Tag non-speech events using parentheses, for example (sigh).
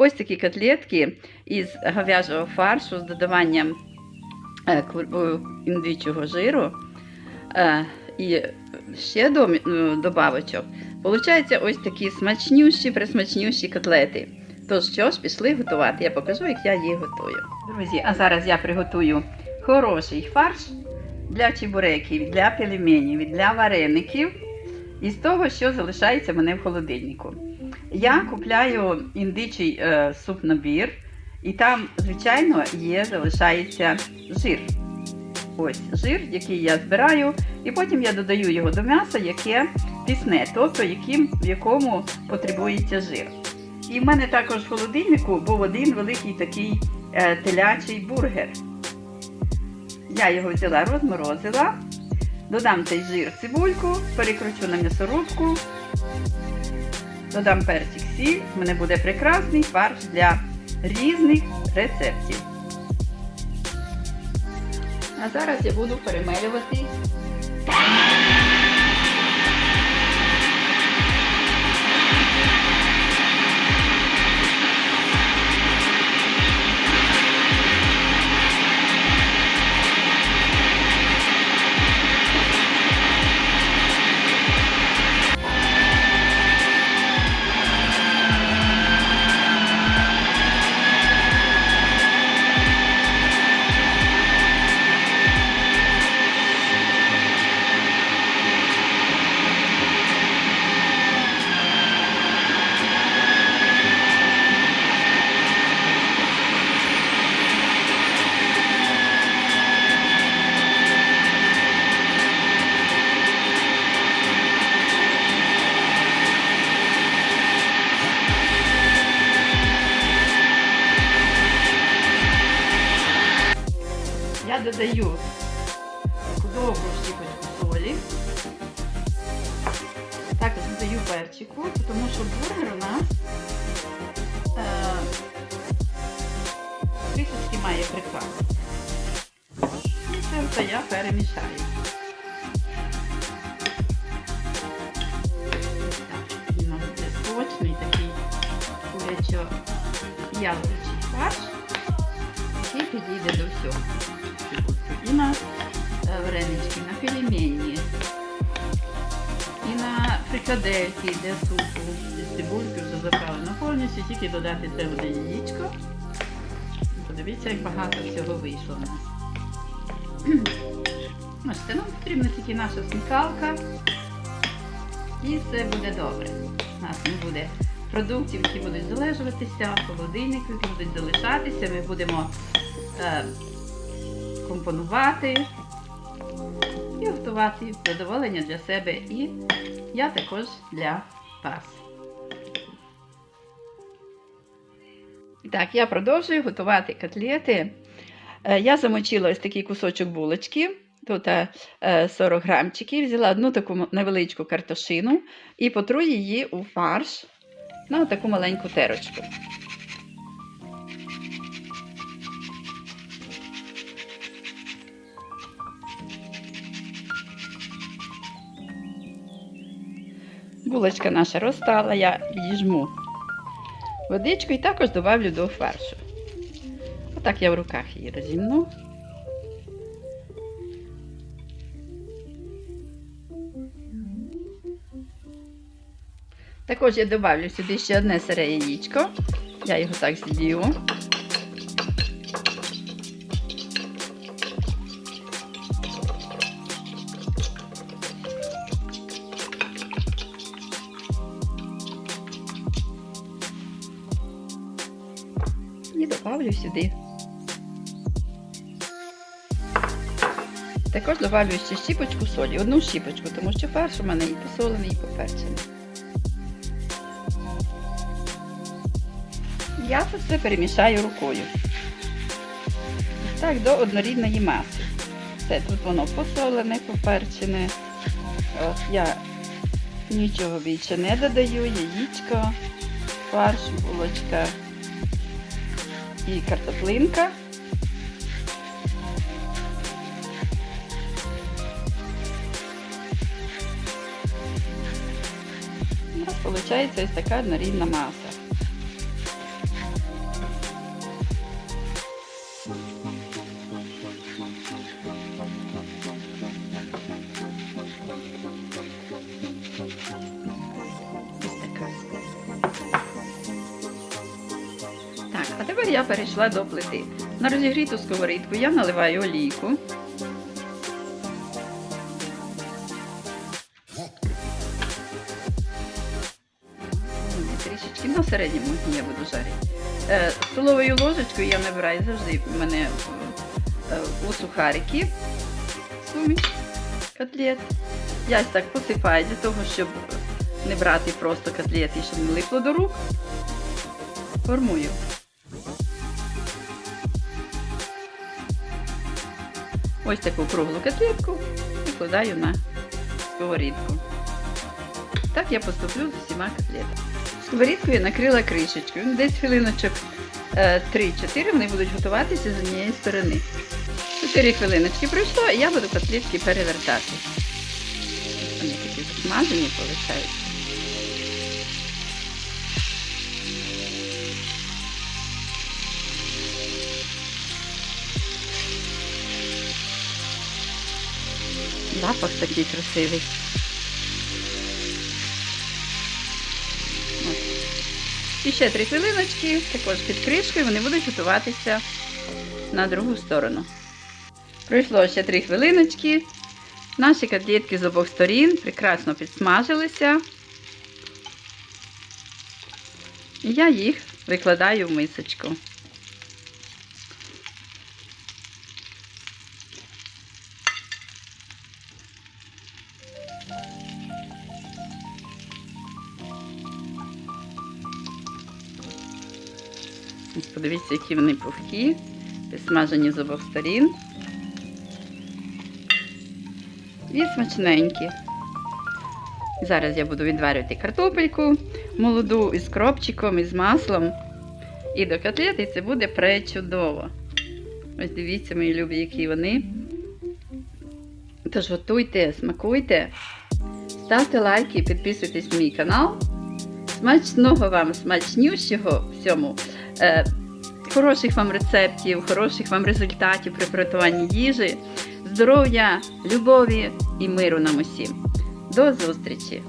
Ось такі котлетки із говяжого фаршу з додаванням е, індичого жиру е, і ще е, добавочок. Получаються ось такі смачнющі, присмачнющі котлети. Тож що ж, пішли готувати. Я покажу, як я їх готую. Друзі, а зараз я приготую хороший фарш для чебуреків, для пельменів, для вареників із того, що залишається мене в холодильнику. Я купляю індичий е, суп-набір, і там, звичайно, є, залишається жир. Ось жир, який я збираю, і потім я додаю його до м'яса, яке пісне, тобто яким, в якому потребується жир. І в мене також в холодильнику був один великий такий е, телячий бургер. Я його взяла, розморозила, додам цей жир цибульку, перекручу на м'ясорубку, додам перчик сіль. У мене буде прекрасний фарш для різних рецептів. А зараз я буду перемелювати. Додаю добру щіпочку солі. Також додаю перчику, тому що бургер у нас е, трішечки має прикрас. І це все я перемішаю. У нас буде сочний такий курячо-яловичий фарш, який підійде до всього. І на е, варенички, на пельмені, і на фрикадельки для супу, цибульки вже заправлено повністю, тільки додати це одне яєчко. Подивіться, як багато всього вийшло у нас. (clears throat) Бачите, нам потрібна тільки наша смікалка. І все буде добре. У нас не буде продуктів, які будуть залежуватися, холодильників, які будуть залишатися. Ми будемо е, компонувати і готувати задоволення для себе і я також для вас. Так, я продовжую готувати котлети. Е, Я замочила ось такий кусочок булочки. Тут е, 40 грамчиків. Взяла одну таку невеличку картошину і потру її у фарш на таку маленьку терочку. Булочка наша розтала, я її жму водичку і також добавлю до фаршу. Отак я в руках її розімну. Також я добавлю сюди ще одне сире яєчко. Я його так з'їв. Добавлю сюди. Також добавлю ще щіпочку солі, одну щіпочку, тому що фарш у мене і посолений, і поперчений. Я це все перемішаю рукою. Так, до однорідної маси. Все, тут воно посолене, поперчене. От, я нічого більше не додаю, яєчко, фарш, булочка і картоплинка. У нас виходить ось така однорідна маса. Тепер я перейшла до плити. На розігріту сковорідку я наливаю олійку. Трішечки на середньому вогні я буду жарити. Е, столовою ложечкою я набираю завжди в мене е, у сухарики суміш котлет. Я так посипаю для того, щоб не брати просто котлети, щоб не липло до рук. Формую. Ось таку круглу котлетку і вкладаю на сковорідку. Так я поступлю з усіма котлетами. Сковорідку я накрила кришечкою. Ну, Десь хвилиночок е, 3-4 вони будуть готуватися з однієї сторони. 4 хвилиночки пройшло, і я буду котлетки перевертати. Вони такі засмажені виходять. Запах такий красивий. І ще три хвилиночки, також під кришкою, вони будуть готуватися на другу сторону. Пройшло ще три хвилиночки. Наші котлетки з обох сторін прекрасно підсмажилися. І я їх викладаю в мисочку. Ось Подивіться, які вони пухкі, підсмажені з обох сторін. І смачненькі. Зараз я буду відварювати картопельку молоду із кропчиком, із маслом. І до котлети це буде пречудово. Ось дивіться, мої любі, які вони. Тож готуйте, смакуйте, ставте лайки, підписуйтесь на мій канал. Смачного вам, смачнющого всьому. Е, хороших вам рецептів, хороших вам результатів при приготуванні їжі, здоров'я, любові і миру нам усім. До зустрічі!